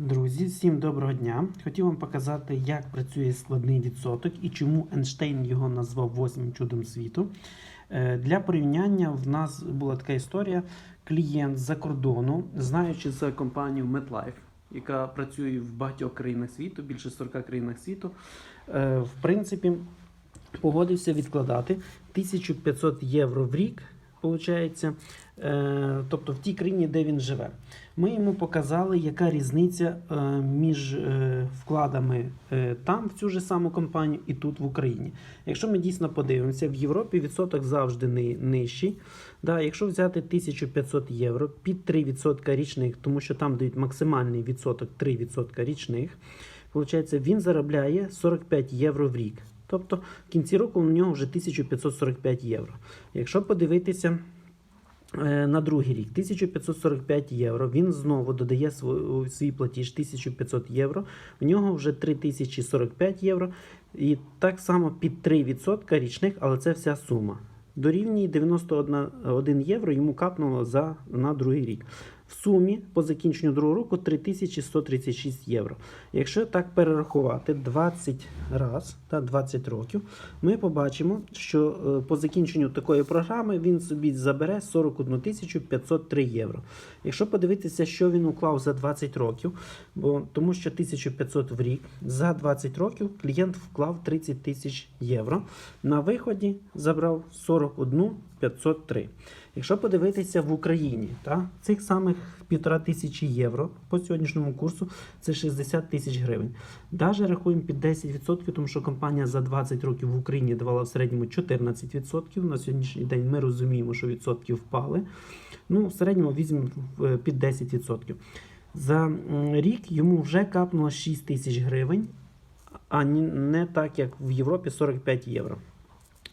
Друзі, всім доброго дня! Хотів вам показати, як працює складний відсоток і чому Ейнштейн його назвав восьмим чудом світу. Е, Для порівняння в нас була така історія: клієнт з-за кордону, знаючи за компанію MetLife, яка працює в багатьох країнах світу, більше 40 країнах світу, е, в принципі, погодився відкладати 1500 євро в рік. Получається, е, тобто в тій країні, де він живе. Ми йому показали, яка різниця е, між е, вкладами там, в цю ж саму компанію, і тут в Україні. Якщо ми дійсно подивимося, в Європі відсоток завжди ни- нижчий. Да, якщо взяти 1500 євро під 3% річних, тому що там дають максимальний відсоток 3% річних, Получається, він заробляє 45 євро в рік. Тобто в кінці року у нього вже 1545 євро. Якщо подивитися е, на другий рік 1545 євро, він знову додає свій, платіж 1500 євро, в нього вже 3045 євро. І так само під 3% річних, але це вся сума. Дорівнює 91 євро йому капнуло за, на другий рік. В сумі по закінченню другого року 3136 євро. Якщо так перерахувати 20 раз та 20 років, ми побачимо, що е, по закінченню такої програми він собі забере 41 503 євро. Якщо подивитися, що він уклав за 20 років, бо тому що 1500 в рік за 20 років клієнт вклав 30 тисяч євро. На виході забрав 41 503. Якщо подивитися в Україні, та, цих самих півтора тисячі євро по сьогоднішньому курсу це 60 тисяч гривень. Даже рахуємо під 10%, тому що компанія за 20 років в Україні давала в середньому 14%. На сьогоднішній день ми розуміємо, що відсотки впали. Ну, в середньому візьмемо е, під 10%. За рік йому вже капнуло 6 тисяч гривень, а не так, як в Європі 45 євро.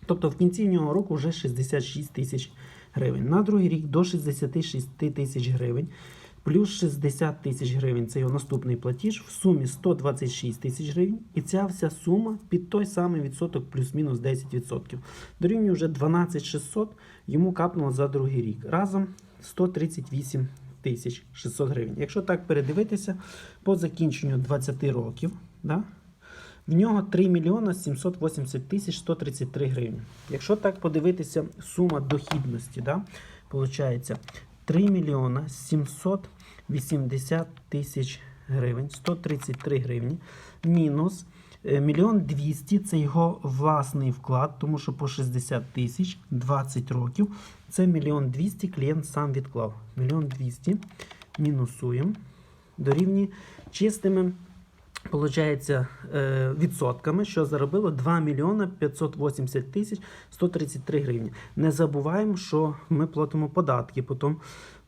Тобто в кінці нього року вже 66 тисяч гривень. На другий рік до 66 тисяч гривень, плюс 60 тисяч гривень це його наступний платіж, в сумі 126 тисяч гривень. І ця вся сума під той самий відсоток плюс-мінус 10%. Дорівнює вже 12 600 йому капнуло за другий рік. Разом 138 тисяч 600 гривень. Якщо так передивитися, по закінченню 20 років, да, в нього 3 мільйона 780 тисяч 133 гривні. Якщо так подивитися, сума дохідності, да, виходить 3 мільйона 780 тисяч гривень, 133 гривні, мінус е, мільйон 200 це його власний вклад, тому що по 60 тисяч 20 років. Це мільйон 200 клієнт сам відклав. Мільйон 200 мінусуємо. Дорівнює чистими Получається е, відсотками, що заробило 2 мільйона 580 тисяч 133 гривні. Не забуваємо, що ми платимо податки, потім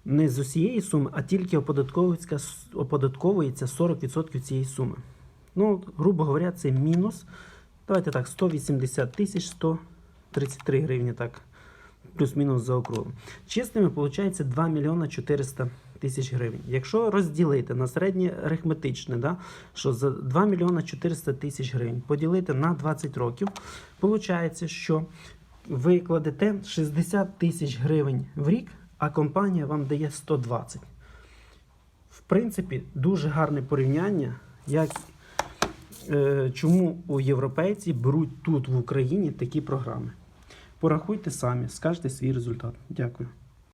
не з усієї суми, а тільки оподатковується, оподатковується 40% цієї суми. Ну, грубо говоря, це мінус. Давайте так, 180 тисяч 133 гривні, так, плюс-мінус за округом. Чистими, виходить 2 мільйона 400 тисяч гривень. Якщо розділити на середнє арифметичне, да, що за 2 мільйона 400 тисяч гривень поділити на 20 років, виходить, що ви кладете 60 тисяч гривень в рік, а компанія вам дає 120. В принципі, дуже гарне порівняння, як, е, чому у європейці беруть тут в Україні такі програми. Порахуйте самі, скажете свій результат. Дякую.